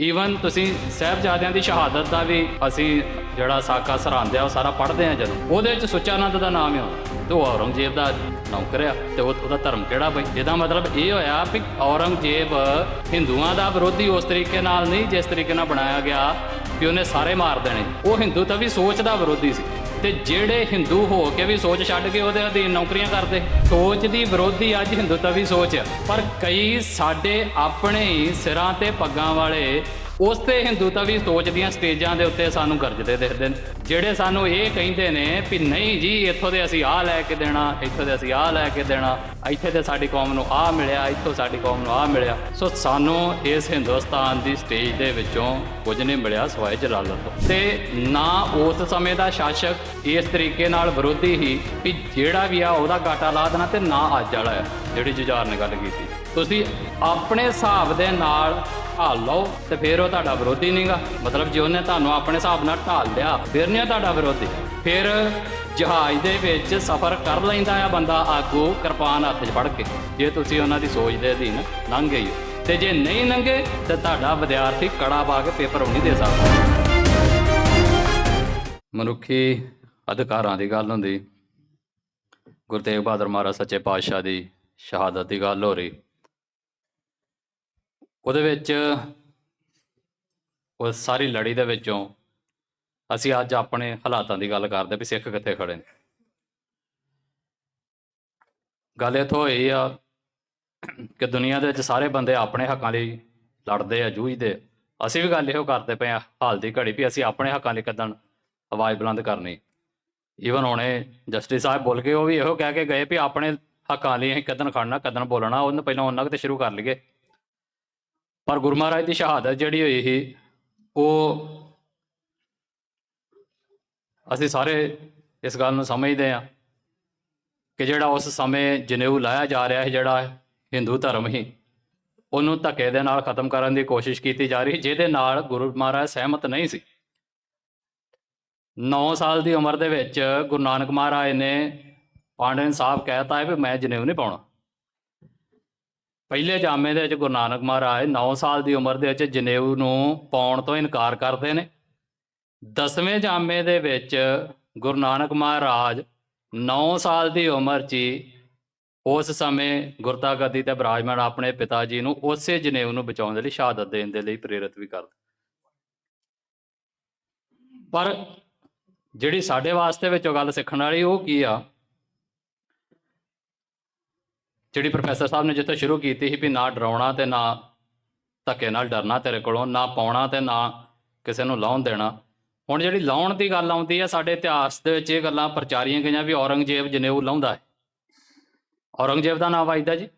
Even ਤੁਸੀਂ ਸਾਹਿਬਜ਼ਾਦਿਆਂ ਦੀ ਸ਼ਹਾਦਤ ਦਾ ਵੀ ਅਸੀਂ ਜਿਹੜਾ ਸਾਕਾ ਸਰਹੰਦ ਆ, ਉਹ ਸਾਰਾ ਪੜ੍ਹਦੇ ਆ ਜਦੋਂ। ਉਹਦੇ ਵਿੱਚ ਸੁਚਾਨੰਦ ਦਾ ਨਾਮ ਆਉਂਦਾ ਤੇ ਉਹ ਔਰੰਗਜ਼ੇਬ ਦਾ ਨੌਕਰ ਆ, ਤੇ ਉਹਦਾ ਧਰਮ ਕਿਹੜਾ ਬਈ? ਇਹਦਾ ਮਤਲਬ ਇਹ ਹੋਇਆ ਵੀ ਔਰੰਗਜ਼ੇਬ ਹਿੰਦੂਆਂ ਦਾ ਵਿਰੋਧੀ ਉਸ ਤਰੀਕੇ ਨਾਲ ਨਹੀਂ, ਜਿਸ ਤਰੀਕੇ ਨਾਲ ਬਣਾਇਆ ਗਿਆ ਕਿ ਉਹਨੇ ਸਾਰੇ ਮਾਰ ਦੇਣੇ। ਉਹ ਹਿੰਦੂ ਤਾਂ ਵੀ ਸੋਚ ਦਾ ਵਿਰੋਧੀ ਸੀ। ਤੇ ਜਿਹੜੇ ਹਿੰਦੂ ਹੋ ਕੇ ਵੀ ਸੋਚ ਛੱਡ ਕੇ ਉਹਦੇ ਅਧੀਨ ਨੌਕਰੀਆਂ ਕਰਦੇ, ਸੋਚ ਦੀ ਵਿਰੋਧੀ ਅੱਜ ਹਿੰਦੂਤਵੀ ਸੋਚ ਆ। ਪਰ ਕਈ ਸਾਡੇ ਆਪਣੇ ਹੀ ਸਿਰਾਂ ਤੇ ਪੱਗਾਂ ਵਾਲੇ, ਉਸ ਤੇ ਹਿੰਦੂਤਵੀ ਸੋਚ ਦੀਆਂ ਸਟੇਜਾਂ ਦੇ ਉੱਤੇ ਸਾਨੂੰ ਗਰਜਦੇ ਦਿਖਦੇ ਨੇ। ਜਿਹੜੇ ਸਾਨੂੰ ਇਹ ਕਹਿੰਦੇ ਨੇ ਵੀ ਨਹੀਂ ਜੀ, ਇੱਥੋਂ ਦੇ ਅਸੀਂ ਆਹ ਲੈ ਕੇ ਦੇਣਾ, ਇੱਥੋਂ ਦੇ ਅਸੀਂ ਆਹ ਲੈ ਕੇ ਦੇਣਾ, ਇੱਥੇ ਤੇ ਸਾਡੀ ਕੌਮ ਨੂੰ ਆਹ ਮਿਲਿਆ, ਇੱਥੋਂ ਸਾਡੀ ਕੌਮ ਨੂੰ ਆਹ ਮਿਲਿਆ। ਸੋ ਸਾਨੂੰ ਇਸ ਹਿੰਦੁਸਤਾਨ ਦੀ ਸਟੇਜ ਦੇ ਵਿੱਚੋਂ ਕੁਝ ਨਹੀਂ ਮਿਲਿਆ, ਸਵਾਏ ਜਲਾਲਤ ਤੋਂ। ਤੇ ਨਾ ਉਸ ਸਮੇਂ ਦਾ ਸ਼ਾਸਕ ਇਸ ਤਰੀਕੇ ਨਾਲ ਵਿਰੋਧੀ ਹੀ ਵੀ ਜਿਹੜਾ ਵੀ ਆ, ਉਹਦਾ ਘਾਟਾ ਲਾ ਦੇਣਾ ਤੇ ਨਾ ਅੱਜ ਵਾਲਾ ਆ, ਜਿਹੜੀ ਜੁਝਾਰ ਨੇ ਗੱਲ ਕੀਤੀ। ਤੁਸੀਂ ਆਪਣੇ ਹਿਸਾਬ ਦੇ ਨਾਲ ਢਾਲ ਲਓ ਤੇ ਫਿਰ ਉਹ ਤੁਹਾਡਾ ਵਿਰੋਧੀ ਨਹੀਂਗਾ। ਮਤਲਬ ਜੇ ਉਹਨੇ ਤੁਹਾਨੂੰ ਆਪਣੇ ਹਿਸਾਬ ਨਾਲ ਢਾਲ ਲਿਆ, ਫਿਰ ਨਹੀਂ ਉਹ ਤੁਹਾਡਾ ਵਿਰੋਧੀ। ਫਿਰ ਜਹਾਜ਼ ਦੇ ਵਿੱਚ ਸਫ਼ਰ ਕਰ ਲੈਂਦਾ ਆ ਬੰਦਾ ਆਗੂ ਕਿਰਪਾਨ ਹੱਥ 'ਚ ਫੜ ਕੇ। ਜੇ ਤੁਸੀਂ ਉਹਨਾਂ ਦੀ ਸੋਚ ਦੇ ਅਧੀਨ ਲੰਘ ਗਏ ਤੇ ਜੇ ਨਹੀਂ ਲੰਘੇ, ਤੇ ਤੁਹਾਡਾ ਵਿਦਿਆਰਥੀ ਕੜਾ ਪਾ ਕੇ ਪੇਪਰ ਉਹ ਨਹੀਂ ਦੇ ਸਕਦਾ। ਮਨੁੱਖੀ ਅਧਿਕਾਰਾਂ ਦੀ ਗੱਲ ਹੁੰਦੀ। ਗੁਰੂ ਤੇਗ ਬਹਾਦਰ ਮਹਾਰਾਜ ਸੱਚੇ ਪਾਤਸ਼ਾਹ ਦੀ ਸ਼ਹਾਦਤ ਦੀ ਗੱਲ ਹੋ ਰਹੀ। ਉਹਦੇ ਵਿੱਚ ਉਹ ਸਾਰੀ ਲੜੀ ਦੇ ਵਿੱਚੋਂ ਅਸੀਂ ਅੱਜ ਆਪਣੇ ਹਾਲਾਤਾਂ ਦੀ ਗੱਲ ਕਰਦੇ ਵੀ ਸਿੱਖ ਕਿੱਥੇ ਖੜੇ ਨੇ। ਗੱਲ ਇੱਥੋਂ ਹੋਈ ਆ ਕਿ ਦੁਨੀਆ ਦੇ ਵਿੱਚ ਸਾਰੇ ਬੰਦੇ ਆਪਣੇ ਹੱਕਾਂ ਲਈ ਲੜਦੇ ਆ, ਜੂਝਦੇ ਅਸੀਂ ਵੀ ਗੱਲ ਇਹੋ ਕਰਦੇ ਪਏ ਆ ਹਾਲ ਦੀ ਘੜੀ ਵੀ ਅਸੀਂ ਆਪਣੇ ਹੱਕਾਂ ਲਈ ਕਦਣ ਆਵਾਜ਼ ਬੁਲੰਦ ਕਰਨੀ। ਈਵਨ ਹੁਣੇ ਜਸਟਿਸ ਸਾਹਿਬ ਬੋਲ ਕੇ ਉਹ ਵੀ ਇਹੋ ਕਹਿ ਕੇ ਗਏ ਵੀ ਆਪਣੇ ਹੱਕਾਂ ਲਈ ਅਸੀਂ ਕਦਨ ਖੜਨਾ ਕਦਨ ਬੋਲਣਾ, ਉਹਨੂੰ ਪਹਿਲਾਂ ਉਹਨਾਂ ਕੁ ਤੇ ਸ਼ੁਰੂ ਕਰ ਲਈਏ। ਪਰ ਗੁਰੂ ਮਹਾਰਾਜ ਦੀ ਸ਼ਹਾਦਤ ਜਿਹੜੀ ਹੋਈ ਸੀ, ਉਹ ਅਸੀਂ ਸਾਰੇ ਇਸ ਗੱਲ ਨੂੰ ਸਮਝਦੇ ਹਾਂ ਕਿ ਜਿਹੜਾ ਉਸ ਸਮੇਂ ਜਨੇਊ ਲਾਇਆ ਜਾ ਰਿਹਾ ਹੈ ਜਿਹੜਾ ਹਿੰਦੂ ਧਰਮ ਹੀ ਉਹਨੂੰ ਧੱਕੇ ਦੇ ਨਾਲ ਖਤਮ ਕਰਨ ਦੀ ਕੋਸ਼ਿਸ਼ ਕੀਤੀ ਜਾ ਰਹੀ, ਜਿਹਦੇ ਨਾਲ ਗੁਰੂ ਮਹਾਰਾਜ ਸਹਿਮਤ ਨਹੀਂ ਸੀ। 9 ਸਾਲ ਦੀ ਉਮਰ ਦੇ ਵਿੱਚ ਗੁਰੂ ਨਾਨਕ ਮਹਾਰਾਜ ਨੇ ਪਾਂਡਨ ਸਾਹਿਬ ਕਹਿਤਾ ਹੈ ਵੀ ਮੈਂ ਜਨੇਊ ਨਹੀਂ ਪਾਉਣਾ। ਪਹਿਲੇ ਜਾਮੇ ਦੇ ਵਿੱਚ ਗੁਰੂ ਨਾਨਕ ਮਹਾਰਾਜ 9 ਸਾਲ ਦੀ ਉਮਰ ਦੇ ਵਿੱਚ ਜਨੇਊ ਨੂੰ ਪਾਉਣ ਤੋਂ ਇਨਕਾਰ ਕਰਦੇ ਨੇ। ਦਸਵੇਂ ਜਾਮੇ ਦੇ ਵਿੱਚ ਗੁਰੂ ਨਾਨਕ ਮਹਾਰਾਜ 9 ਸਾਲ ਦੀ ਉਮਰ 'ਚ ਹੀ ਉਸ ਸਮੇਂ ਗੁਰਤਾ ਗੱਦੀ ਤੇ ਬਿਰਾਜਮਾਨ ਆਪਣੇ ਪਿਤਾ ਜੀ ਨੂੰ ਉਸੇ ਜਨੇਊ ਨੂੰ ਬਚਾਉਣ ਦੇ ਲਈ ਸ਼ਹਾਦਤ ਦੇਣ ਦੇ ਲਈ ਪ੍ਰੇਰਿਤ ਵੀ ਕਰਦੇ। ਪਰ ਜਿਹੜੀ ਸਾਡੇ ਵਾਸਤੇ ਵਿੱਚੋਂ ਗੱਲ ਸਿੱਖਣ ਵਾਲੀ ਉਹ ਕੀ ਆ? ਜਿਹੜੀ ਪ੍ਰੋਫੈਸਰ ਸਾਹਿਬ ਨੇ ਜਿੱਥੇ ਸ਼ੁਰੂ ਕੀਤੀ ਸੀ ਵੀ ਨਾ ਡਰਾਉਣਾ ਤੇ ਨਾ ਧੱਕੇ ਨਾਲ ਡਰਨਾ ਤੇਰੇ ਕੋਲੋਂ, ਨਾ ਪਾਉਣਾ ਤੇ ਨਾ ਕਿਸੇ ਨੂੰ ਲਾਉਣ ਦੇਣਾ। ਹੁਣ ਜਿਹੜੀ ਲਾਉਣ ਦੀ ਗੱਲ ਆਉਂਦੀ ਹੈ, ਸਾਡੇ ਇਤਿਹਾਸ ਦੇ ਵਿੱਚ ਇਹ ਗੱਲਾਂ ਪ੍ਰਚਾਰੀਆਂ ਗਈਆਂ ਵੀ ਔਰੰਗਜ਼ੇਬ ਜਨੇਊ ਲਾਉਂਦਾ ਹੈ। ਔਰੰਗਜ਼ੇਬ ਦਾ ਨਾਮ ਵੱਜਦਾ ਜੀ।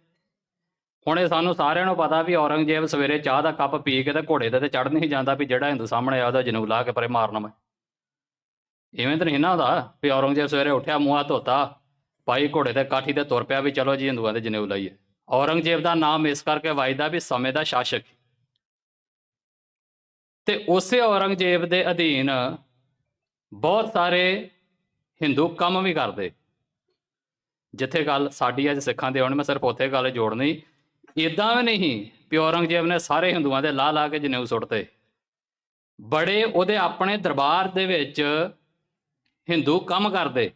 ਹੁਣ ਇਹ ਸਾਨੂੰ ਸਾਰਿਆਂ ਨੂੰ ਪਤਾ ਵੀ ਔਰੰਗਜ਼ੇਬ ਸਵੇਰੇ ਚਾਹ ਦਾ ਕੱਪ ਪੀ ਕੇ ਤੇ ਘੋੜੇ ਤੇ ਚੜ੍ਹ ਨਹੀਂ ਜਾਂਦਾ ਵੀ ਜਿਹੜਾ ਹਿੰਦੂ ਸਾਹਮਣੇ ਆ ਉਹਦਾ ਜਨੇਊ ਲਾ ਕੇ ਪਰੇ ਮਾਰਨਾ ਮੈਂ। ਇਵੇਂ ਤਾਂ ਨਹੀਂ ਨਾ ਹੁੰਦਾ ਵੀ ਔਰੰਗਜ਼ੇਬ ਸਵੇਰੇ ਉੱਠਿਆ, ਮੂੰਹ ਹੱਥ ਧੋਤਾ ਭਾਈ ਘੋੜੇ ਤੇ ਕਾਠੀ ਤੇ ਤੁਰ ਪਿਆ ਵੀ ਚਲੋ ਜੀ, ਹਿੰਦੂਆਂ ਦੇ ਜਨੇਊ ਲਾਈਏ। ਔਰੰਗਜ਼ੇਬ ਦਾ ਨਾਮ ਇਸ ਕਰਕੇ ਵੱਜਦਾ ਵੀ ਸਮੇਂ ਦਾ ਸ਼ਾਸਕ ਤੇ ਉਸੇ ਔਰੰਗਜ਼ੇਬ ਦੇ ਅਧੀਨ ਬਹੁਤ ਸਾਰੇ ਹਿੰਦੂ ਕੰਮ ਵੀ ਕਰਦੇ। ਜਿੱਥੇ ਗੱਲ ਸਾਡੀ ਅੱਜ ਸਿੱਖਾਂ ਦੇ ਆਉਣ, ਮੈਂ ਸਿਰਫ ਉੱਥੇ ਗੱਲ ਜੋੜਨੀ। ਇਦਾਂ ਵੀ ਨਹੀਂ, ਵੀ ਔਰੰਗਜ਼ੇਬ ਨੇ ਸਾਰੇ ਹਿੰਦੂਆਂ ਦੇ ਲਾ ਲਾ ਕੇ ਜਨੇਊ ਸੁੱਟਤੇ। ਬੜੇ ਉਹਦੇ ਆਪਣੇ ਦਰਬਾਰ ਦੇ ਵਿੱਚ ਹਿੰਦੂ ਕੰਮ ਕਰਦੇ।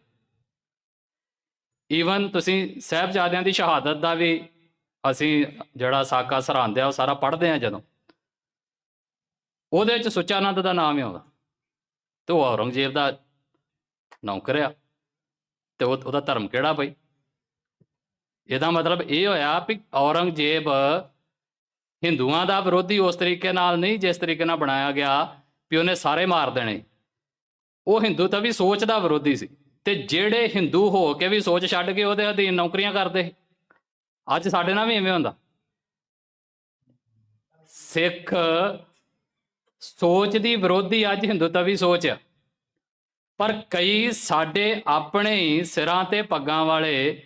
ਈਵਨ ਤੁਸੀਂ ਸਾਹਿਬਜ਼ਾਦਿਆਂ ਦੀ ਸ਼ਹਾਦਤ ਦਾ ਵੀ ਅਸੀਂ ਜਿਹੜਾ ਸਾਕਾ ਸਰਹੰਦ ਆ ਉਹ ਸਾਰਾ ਪੜ੍ਹਦੇ ਆ ਜਦੋਂ। ਉਹਦੇ ਵਿੱਚ ਸੁਚਾਨੰਦ ਦਾ ਨਾਮ ਹੀ ਆਉਂਦਾ। ਤੇ ਉਹ ਔਰੰਗਜ਼ੇਬ ਦਾ ਨੌਕਰ ਆ। ਤੇ ਉਹ, ਉਹਦਾ ਧਰਮ ਕਿਹੜਾ ਬਈ? ਇਹਦਾ ਮਤਲਬ ਇਹ ਹੋਇਆ ਵੀ ਔਰੰਗਜ਼ੇਬ ਹਿੰਦੂਆਂ ਦਾ ਵਿਰੋਧੀ ਉਸ ਤਰੀਕੇ ਨਾਲ ਨਹੀਂ, ਜਿਸ ਤਰੀਕੇ ਨਾਲ ਬਣਾਇਆ ਗਿਆ ਵੀ ਉਹਨੇ ਸਾਰੇ ਮਾਰ ਦੇਣੇ। ਉਹ ਹਿੰਦੂ ਤਾਂ ਵੀ ਸੋਚ ਦਾ ਵਿਰੋਧੀ ਸੀ। ਤੇ ਜਿਹੜੇ ਹਿੰਦੂ ਹੋ ਕੇ ਵੀ ਸੋਚ ਛੱਡ ਕੇ ਉਹਦੇ ਅਧੀਨ ਨੌਕਰੀਆਂ ਕਰਦੇ, ਅੱਜ ਸਾਡੇ ਨਾਲ ਵੀ ਐਵੇਂ ਹੁੰਦਾ। ਸਿੱਖ ਸੋਚ ਦੀ ਵਿਰੋਧੀ ਅੱਜ ਹਿੰਦੂਤਵੀ ਸੋਚ ਆ। ਪਰ ਕਈ ਸਾਡੇ ਆਪਣੇ ਹੀ ਸਿਰਾਂ ਤੇ ਪੱਗਾਂ ਵਾਲੇ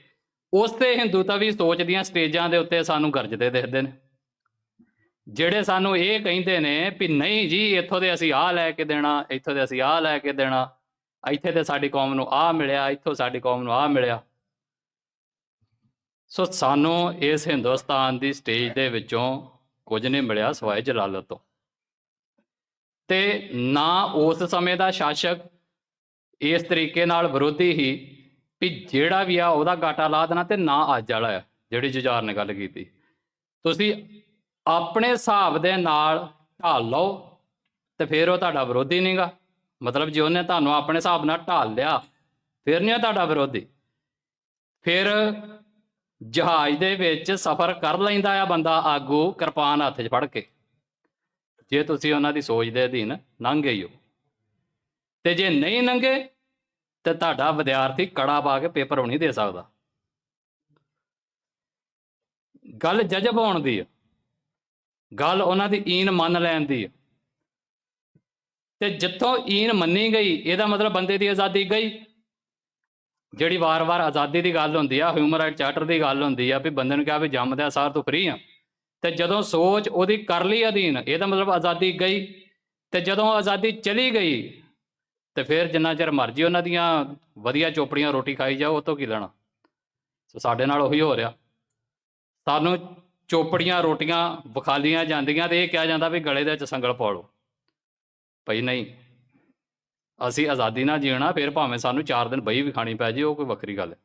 ਉਸ ਤੇ ਹਿੰਦੂਤਵੀ ਸੋਚ ਦੀਆਂ ਸਟੇਜਾਂ ਦੇ ਉੱਤੇ ਸਾਨੂੰ ਗਰਜਦੇ ਦਿਖਦੇ ਨੇ। ਜਿਹੜੇ ਸਾਨੂੰ ਇਹ ਕਹਿੰਦੇ ਨੇ ਵੀ ਨਹੀਂ ਜੀ, ਇੱਥੋਂ ਦੇ ਅਸੀਂ ਆਹ ਲੈ ਕੇ ਦੇਣਾ, ਇੱਥੋਂ ਦੇ ਅਸੀਂ ਆਹ ਲੈ ਕੇ ਦੇਣਾ। ਇੱਥੇ ਤੇ ਸਾਡੀ ਕੌਮ ਨੂੰ ਆਹ ਮਿਲਿਆ, ਇੱਥੋਂ ਸਾਡੀ ਕੌਮ ਨੂੰ ਆਹ ਮਿਲਿਆ। ਸੋ ਸਾਨੂੰ ਇਸ ਹਿੰਦੁਸਤਾਨ ਦੀ ਸਟੇਜ ਦੇ ਵਿੱਚੋਂ ਕੁਝ ਨਹੀਂ ਮਿਲਿਆ ਸਵਾਏ ਜਲਾਲਤ ਤੋਂ। ਤੇ ਨਾ ਉਸ ਸਮੇਂ ਦਾ ਸ਼ਾਸਕ ਇਸ ਤਰੀਕੇ ਨਾਲ ਵਿਰੋਧੀ ਹੀ ਵੀ ਜਿਹੜਾ ਵੀ ਆ ਉਹਦਾ ਗਾਟਾ ਲਾ ਦੇਣਾ ਤੇ ਨਾ ਅੱਜ ਵਾਲਾ ਆ, ਜਿਹੜੀ ਜੁਝਾਰ ਨੇ ਗੱਲ ਕੀਤੀ। ਤੁਸੀਂ ਆਪਣੇ ਹਿਸਾਬ ਦੇ ਨਾਲ ਢਾਲ ਲਓ ਤੇ ਫਿਰ ਉਹ ਤੁਹਾਡਾ ਵਿਰੋਧੀ ਨਹੀਂਗਾ ਮਤਲਬ ਜੇ ਉਹਨੇ ਤੁਹਾਨੂੰ ਆਪਣੇ ਹਿਸਾਬ ਨਾਲ ਢਾਲ ਲਿਆ, ਫਿਰ ਨਹੀਂ ਉਹ ਤੁਹਾਡਾ ਵਿਰੋਧੀ। ਫਿਰ ਜਹਾਜ਼ ਦੇ ਵਿੱਚ ਸਫ਼ਰ ਕਰ ਲੈਂਦਾ ਆ ਬੰਦਾ ਆਗੂ ਕਿਰਪਾਨ ਹੱਥ 'ਚ ਫੜ ਕੇ। ਜੇ ਤੁਸੀਂ ਉਹਨਾਂ ਦੀ ਸੋਚ ਦੇ ਅਧੀਨ ਲੰਘ ਗਏ ਹੋ। ਤੇ ਜੇ ਨਹੀਂ ਲੰਘੇ, ਤੇ ਤੁਹਾਡਾ ਵਿਦਿਆਰਥੀ ਕੜਾ ਪਾ ਕੇ ਪੇਪਰ ਵੀ ਨਹੀਂ ਦੇ ਸਕਦਾ। ਗੱਲ ਜਜ਼ਬ ਹੋਣ ਦੀ ਹੈ ਗੱਲ ਉਹਨਾਂ ਦੀ ਈਨ ਮੰਨ ਲੈਣ ਦੀ ਹੈ ਤੇ ਜਿੱਥੋਂ ਈਨ ਮੰਨੀ ਗਈ, ਇਹਦਾ ਮਤਲਬ ਬੰਦੇ ਦੀ ਆਜ਼ਾਦੀ ਗਈ। ਜਿਹੜੀ ਵਾਰ-ਵਾਰ ਆਜ਼ਾਦੀ ਦੀ ਗੱਲ ਹੁੰਦੀ ਆ ਹਿਊਮਨ ਰਾਈਟ ਚਾਰਟਰ ਦੀ ਗੱਲ ਹੁੰਦੀ ਆ, ਵੀ ਬੰਦੇ ਨੂੰ ਕਿਹਾ ਵੀ ਜੰਮਦਿਆਂ ਸਾਰ ਤੋਂ ਫਰੀ ਆ। ਤੇ ਜਦੋਂ ਸੋਚ ਉਹਦੀ ਕਰ ਲਈ ਅਧੀਨ, ਇਹਦਾ ਮਤਲਬ ਆਜ਼ਾਦੀ ਗਈ। ਤੇ ਜਦੋਂ ਆਜ਼ਾਦੀ ਚਲੀ ਗਈ, ਤੇ ਫਿਰ ਜਿੰਨਾ ਚਿਰ ਮਰਜ਼ੀ ਉਹਨਾਂ ਦੀਆਂ ਵਧੀਆ ਚੋਪੜੀਆਂ ਰੋਟੀ ਖਾਈ ਜਾਓ, ਉਹ ਤੋਂ ਕੀ ਲੈਣਾ? ਸੋ ਸਾਡੇ ਨਾਲ ਉਹੀ ਹੋ ਰਿਹਾ। ਸਾਨੂੰ ਚੋਪੜੀਆਂ ਰੋਟੀਆਂ ਵਿਖਾਲੀਆਂ ਜਾਂਦੀਆਂ ਤੇ ਇਹ ਕਿਹਾ ਜਾਂਦਾ ਵੀ ਗਲੇ ਦੇ ਵਿੱਚ ਸੰਗਲ ਪਾ ਲਓ। ਭਈ ਨਹੀਂ, ਅਸੀਂ ਆਜ਼ਾਦੀ ਨਾਲ ਜੀਣਾ, ਫਿਰ ਭਾਵੇਂ ਸਾਨੂੰ 4 ਦਿਨ ਬਈ ਵੀ ਖਾਣੀ ਪੈ ਜੇ, ਉਹ ਕੋਈ ਵੱਖਰੀ ਗੱਲ ਹੈ।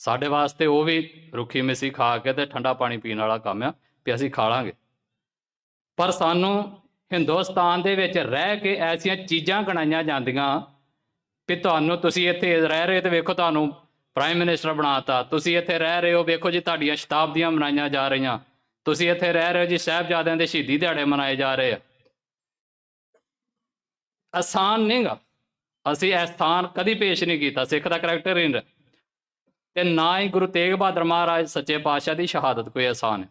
ਸਾਡੇ ਵਾਸਤੇ ਉਹ ਵੀ ਰੁੱਖੀ ਮਿੱਸੀ ਖਾ ਕੇ ਤੇ ਠੰਡਾ ਪਾਣੀ ਪੀਣ ਵਾਲਾ ਕੰਮ ਆ, ਵੀ ਅਸੀਂ ਖਾ ਲਾਂਗੇ। ਪਰ ਸਾਨੂੰ ਹਿੰਦੁਸਤਾਨ ਦੇ ਵਿੱਚ ਰਹਿ ਕੇ ਐਸੀਆਂ ਚੀਜ਼ਾਂ ਗਣਾਈਆਂ ਜਾਂਦੀਆਂ ਵੀ ਤੁਹਾਨੂੰ ਤੁਸੀਂ ਇੱਥੇ ਰਹਿ ਰਹੇ ਤੇ ਵੇਖੋ ਤੁਹਾਨੂੰ ਪ੍ਰਾਈਮ ਮਿਨਿਸਟਰ ਬਣਾਤਾ, ਤੁਸੀਂ ਇੱਥੇ ਰਹਿ ਰਹੇ ਹੋ, ਵੇਖੋ ਜੀ ਤੁਹਾਡੀਆਂ ਸ਼ਤਾਬਦੀਆਂ ਮਨਾਈਆਂ ਜਾ ਰਹੀਆਂ, ਤੁਸੀਂ ਇੱਥੇ ਰਹਿ ਰਹੇ ਹੋ ਜੀ, ਸਾਹਿਬਜ਼ਾਦਿਆਂ ਦੇ ਸ਼ਹੀਦੀ ਦਿਹਾੜੇ ਮਨਾਏ ਜਾ ਰਹੇ ਆ। ਆਸਾਨ ਨਹੀਂਗਾ। ਅਸੀਂ ਇਹ ਸਥਾਨ ਕਦੀ ਪੇਸ਼ ਨਹੀਂ ਕੀਤਾ, ਸਿੱਖ ਦਾ ਕਰੈਕਟਰ ਹੀ ਨਹੀਂ ਤੇ ਨਾ ਹੀ ਗੁਰੂ ਤੇਗ ਬਹਾਦਰ ਮਹਾਰਾਜ ਸੱਚੇ ਪਾਤਸ਼ਾਹ ਦੀ ਸ਼ਹਾਦਤ ਕੋਈ ਆਸਾਨ ਹੈ।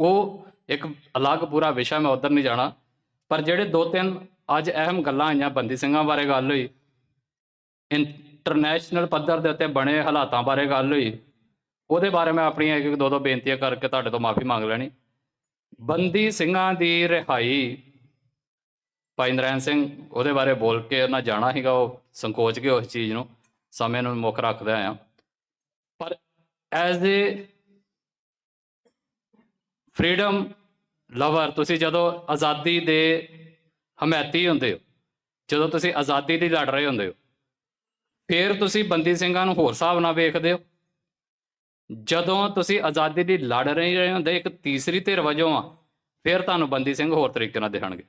ਉਹ ਇੱਕ ਅਲੱਗ ਪੂਰਾ ਵਿਸ਼ਾ ਮੈਂ ਉਧਰ ਨਹੀਂ ਜਾਣਾ, ਪਰ ਜਿਹੜੇ ਦੋ ਤਿੰਨ ਅੱਜ ਅਹਿਮ ਗੱਲਾਂ ਆਈਆਂ, ਬੰਦੀ ਸਿੰਘਾਂ ਬਾਰੇ ਗੱਲ ਹੋਈ ਇੰਟਰਨੈਸ਼ਨਲ ਪੱਧਰ ਦੇ ਉੱਤੇ ਬਣੇ ਹਾਲਾਤਾਂ ਬਾਰੇ ਗੱਲ ਹੋਈ, ਉਹਦੇ ਬਾਰੇ ਮੈਂ ਆਪਣੀਆਂ ਇੱਕ ਇੱਕ ਦੋ ਦੋ ਬੇਨਤੀਆਂ ਕਰਕੇ ਤੁਹਾਡੇ ਤੋਂ ਮਾਫੀ ਮੰਗ ਲੈਣੀ। ਬੰਦੀ ਸਿੰਘਾਂ ਦੀ ਰਿਹਾਈ ਭਾਈ ਨਰੈਣ ਸਿੰਘ, ਉਹਦੇ ਬਾਰੇ ਬੋਲ ਕੇ ਉਹਨਾਂ ਜਾਣਾ ਸੀਗਾ ਉਹ ਸੰਕੋਚ ਕੇ ਉਸ ਚੀਜ਼ ਨੂੰ, ਸਮੇਂ ਨੂੰ ਮੁੱਖ ਰੱਖਦਾ ਆ ਪਰ ਐਜ਼ ਏ ਫਰੀडम ਲਵਰ ਤੁਸੀਂ ਜਦੋਂ ਆਜ਼ਾਦੀ ਦੇ ਹਮਾਇਤੀ ਹੁੰਦੇ ਹੋ, ਜਦੋਂ ਤੁਸੀਂ ਆਜ਼ਾਦੀ ਦੀ ਲੜ ਰਹੇ ਹੁੰਦੇ ਹੋ, ਫਿਰ ਤੁਸੀਂ ਬੰਦੀ ਸਿੰਘਾਂ ਨੂੰ ਹੋਰ ਹਿਸਾਬ ਨਾਲ ਵੇਖਦੇ ਹੋ। ਜਦੋਂ ਤੁਸੀਂ ਆਜ਼ਾਦੀ ਦੀ ਲੜ ਰਹੇ ਰਹੇ ਹੁੰਦੇ, ਇੱਕ ਤੀਸਰੀ ਧਿਰ ਵਜੋਂ ਆ, ਫਿਰ ਤੁਹਾਨੂੰ ਬੰਦੀ ਸਿੰਘ ਹੋਰ ਤਰੀਕੇ ਨਾਲ ਦਿਖਣਗੇ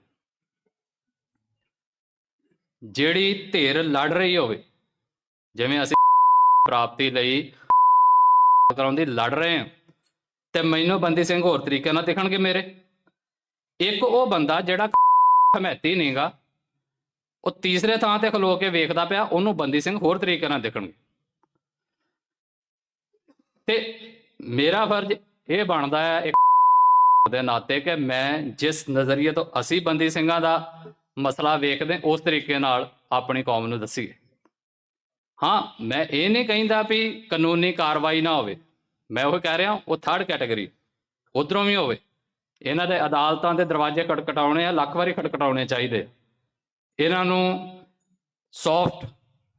ਜਿਹੜੀ ਧਿਰ ਲੜ ਰਹੀ ਹੋਵੇ, ਜਿਵੇਂ ਅਸੀਂ ਪ੍ਰਾਪਤੀ ਲਈ ਕਰਾਉਣ ਲੜ ਰਹੇ ਹਾਂ, ਤੇ ਮੈਨੂੰ ਬੰਦੀ ਸਿੰਘ ਹੋਰ ਤਰੀਕੇ ਨਾਲ ਦਿਖਣਗੇ ਮੇਰੇ। ਇੱਕ ਉਹ ਬੰਦਾ ਜਿਹੜਾ ਹਮੈਤੀ ਨਹੀਂਗਾ ਉਹ ਤੀਸਰੇ ਥਾਂ ਤੇ ਖਲੋ ਕੇ ਵੇਖਦਾ ਪਿਆ, ਉਹਨੂੰ ਬੰਦੀ ਸਿੰਘ ਹੋਰ ਤਰੀਕੇ ਨਾਲ ਦਿਖਣਗੇ। ਤੇ ਮੇਰਾ ਫਰਜ਼ ਇਹ ਬਣਦਾ ਹੈ ਇੱਕ ਦੇ ਨਾਤੇ ਕਿ ਮੈਂ ਜਿਸ ਨਜ਼ਰੀਏ ਤੋਂ ਅਸੀਂ ਬੰਦੀ ਸਿੰਘਾਂ ਦਾ ਮਸਲਾ ਵੇਖਦੇ, ਉਸ ਤਰੀਕੇ ਨਾਲ ਆਪਣੀ ਕੌਮ ਨੂੰ ਦੱਸੀਏ। ਹਾਂ, ਮੈਂ ਇਹ ਨਹੀਂ ਕਹਿੰਦਾ ਵੀ ਕਾਨੂੰਨੀ ਕਾਰਵਾਈ ਨਾ ਹੋਵੇ। ਮੈਂ ਉਹ ਕਹਿ ਰਿਹਾ, ਉਹ ਥਰਡ ਕੈਟਾਗਰੀ ਉਧਰੋਂ ਵੀ ਹੋਵੇ। ਇਹਨਾਂ ਦੇ ਅਦਾਲਤਾਂ ਦੇ ਦਰਵਾਜ਼ੇ ਖਟਖਟਾਉਣੇ ਆ, ਲੱਖ ਵਾਰੀ ਖਟਖਟਾਉਣੇ ਚਾਹੀਦੇ ਇਹਨਾਂ ਨੂੰ ਸੌਫਟ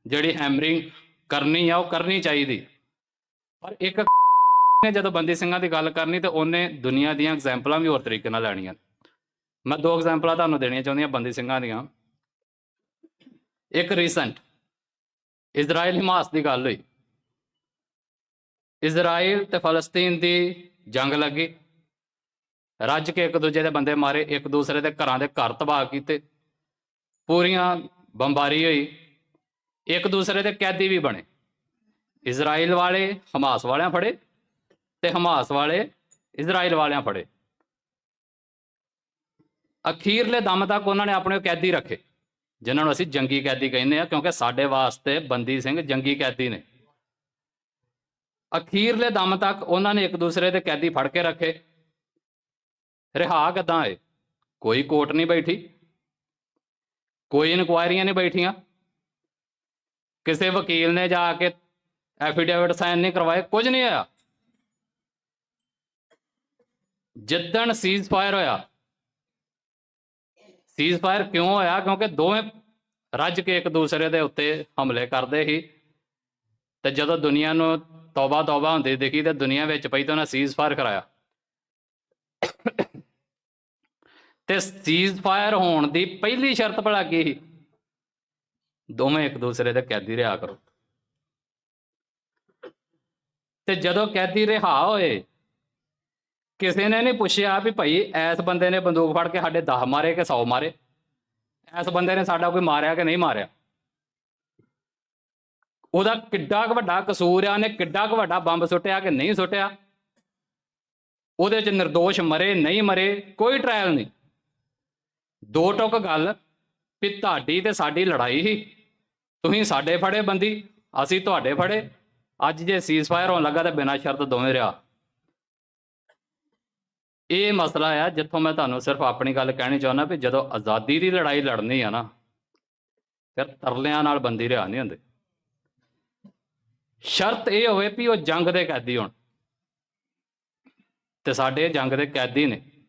ਜਿਹੜੀ ਹੈਮਰਿੰਗ ਕਰਨੀ ਆ, ਉਹ ਕਰਨੀ ਚਾਹੀਦੀ। ਪਰ ਇੱਕ ਨੇ ਜਦੋਂ ਬੰਦੀ ਸਿੰਘਾਂ ਦੀ ਗੱਲ ਕਰਨੀ, ਤੇ ਉਹਨੇ ਦੁਨੀਆ ਦੀਆਂ ਐਗਜ਼ਾਮਪਲਾਂ ਵੀ ਹੋਰ ਤਰੀਕੇ ਨਾਲ ਲੈਣੀਆਂ ਮੈਂ ਦੋ ਐਗਜ਼ਾਮਪਲਾਂ ਤੁਹਾਨੂੰ ਦੇਣੀਆਂ ਚਾਹੁੰਦੀਆਂ ਬੰਦੀ ਸਿੰਘਾਂ ਦੀਆਂ। ਇੱਕ ਰੀਸੈਂਟ ਇਜ਼ਰਾਈਲ ਹਮਾਸ ਦੀ ਗੱਲ ਹੋਈ। ਇਜ਼ਰਾਈਲ ਤੇ ਫਲਸਤੀਨ ਦੀ ਜੰਗ ਲੱਗੀ। ਰੱਜ ਕੇ ਇੱਕ ਦੂਜੇ ਦੇ ਬੰਦੇ ਮਾਰੇ, ਇੱਕ ਦੂਸਰੇ ਦੇ ਘਰਾਂ ਦੇ ਘਰ ਤਬਾਹ ਕੀਤੇ। ਪੂਰੀਆਂ ਬੰਬਾਰੀ ਹੋਈ। ਇੱਕ ਦੂਸਰੇ ਦੇ ਕੈਦੀ ਵੀ ਬਣੇ। ਇਜ਼ਰਾਈਲ ਵਾਲੇ ਹਮਾਸ ਵਾਲਿਆਂ ਫੜੇ ਤੇ ਹਮਾਸ ਵਾਲੇ ਇਜ਼ਰਾਈਲ ਵਾਲਿਆਂ ਫੜੇ। ਅਖੀਰਲੇ ਦਮ ਤੱਕ ਉਹਨਾਂ ਨੇ ਆਪਣੇ ਕੈਦੀ ਰੱਖੇ, ਜਿਨ੍ਹਾਂ ਨੂੰ ਅਸੀਂ ਜੰਗੀ ਕੈਦੀ ਕਹਿੰਦੇ ਆ ਕਿਉਂਕਿ ਸਾਡੇ ਵਾਸਤੇ ਬੰਦੀ ਸਿੰਘ ਜੰਗੀ ਕੈਦੀ ਨੇ। ਅਖੀਰਲੇ ਦਮ ਤੱਕ ਉਹਨਾਂ ਨੇ ਇੱਕ ਦੂਸਰੇ ਦੇ ਕੈਦੀ ਫੜ ਕੇ ਰੱਖੇ। ਰਿਹਾ ਕਿਦਾਂ ਏ ਕੋਈ ਕੋਰਟ ਨਹੀਂ ਬੈਠੀ, ਕੋਈ ਇਨਕੁਆਇਰੀਆਂ ਨਹੀਂ ਬੈਠੀਆਂ। ਕਿਸੇ ਵਕੀਲ ਨੇ ਜਾ ਕੇ ਐਫੀਡੇਵਿਟ ਸਾਈਨ ਨਹੀਂ ਕਰਵਾਏ, ਕੁਝ ਨਹੀਂ ਹੋਇਆ। ਜਿੱਦਣ ਸੀਜ਼ ਫਾਇਰ ਹੋਇਆ ਸੀਜ਼ ਫਾਇਰ ਕਿਉਂ ਹੋਇਆ? ਕਿਉਂਕਿ ਦੋਵੇਂ ਰੱਜ ਕੇ ਇੱਕ ਦੂਸਰੇ ਦੇ ਉੱਤੇ ਹਮਲੇ ਕਰਦੇ ਸੀ। ਤੇ ਜਦੋਂ ਦੁਨੀਆ ਨੂੰ ਤੌਬਾ ਤੌਬਾ ਹੁੰਦੀ ਦੇਖੀ ਤੇ ਦੁਨੀਆ ਵਿੱਚ ਪਈ ਤਾਂ ਉਹਨਾਂ ਸੀਜ਼ ਫਾਇਰ ਕਰਾਇਆ। ਤੇ ਸੀਜ਼ ਫਾਇਰ ਹੋਣ ਦੀ ਪਹਿਲੀ ਸ਼ਰਤ ਭਲਾ ਕੀ ਸੀ? ਦੋਵੇਂ ਇੱਕ ਦੂਸਰੇ ਦੇ ਕੈਦੀ ਰਿਹਾ ਕਰੋ। ਤੇ ਜਦੋਂ ਕੈਦੀ ਰਿਹਾ ਹੋਏ ਕਿਸੇ ਨੇ ਨਹੀਂ ਪੁੱਛਿਆ ਵੀ ਭਾਈ ਐਸ ਬੰਦੇ ਨੇ ਬੰਦੂਕ ਫੜ ਕੇ ਸਾਡੇ 10 ਮਾਰੇ ਕਿ 100 ਮਾਰੇ? ਐਸ ਬੰਦੇ ਨੇ ਸਾਡਾ ਕੋਈ ਮਾਰਿਆ ਕਿ ਨਹੀਂ ਮਾਰਿਆ? ਉਹਦਾ ਕਿੱਡਾ ਕੁ ਵੱਡਾ ਕਸੂਰ ਆ, ਉਹਨੇ ਕਿੱਡਾ ਕੁ ਵੱਡਾ ਬੰਬ ਸੁੱਟਿਆ ਕਿ ਨਹੀਂ ਸੁੱਟਿਆ? ਉਹਦੇ ਚ નિર્ਦੋਸ਼ ਮਰੇ, ਨਹੀਂ ਮਰੇ, ਕੋਈ ਟ੍ਰਾਇਲ ਨਹੀਂ। ਦੋ ਟੁਕ ਗੱਲ ਵੀ ਤੁਹਾਡੀ ਤੇ ਸਾਡੀ ਲੜਾਈ ਸੀ। ਤੁਸੀਂ ਸਾਡੇ ਫੜੇ ਬੰਦੀ, ਅਸੀਂ ਤੁਹਾਡੇ ਫੜੇ। ਅੱਜ ਜੇ ਸੀਜ਼ਫਾਇਰ ਹੋਣ ਲੱਗਾ ਤਾਂ ਬਿਨਾਂ ਸ਼ਰਤ ਦੋਵੇਂ ਰਿਹਾ ਇਹ ਮਸਲਾ ਆ, ਜਿੱਥੋਂ ਮੈਂ ਤੁਹਾਨੂੰ ਸਿਰਫ ਆਪਣੀ ਗੱਲ ਕਹਿਣੀ ਚਾਹੁੰਦਾ ਵੀ ਜਦੋਂ ਆਜ਼ਾਦੀ ਦੀ ਲੜਾਈ ਲੜਨੀ ਆ ਨਾ, ਫਿਰ ਤਰਲਿਆਂ ਨਾਲ ਬੰਦੀ ਰਿਹਾ ਨਹੀਂ ਹੁੰਦੇ। ਸ਼ਰਤ ਇਹ ਹੋਵੇ ਵੀ ਉਹ ਜੰਗ ਦੇ ਕੈਦੀ ਹੋਣ। ਤੇ ਸਾਡੇ ਜੰਗ ਦੇ ਕੈਦੀ ਨੇ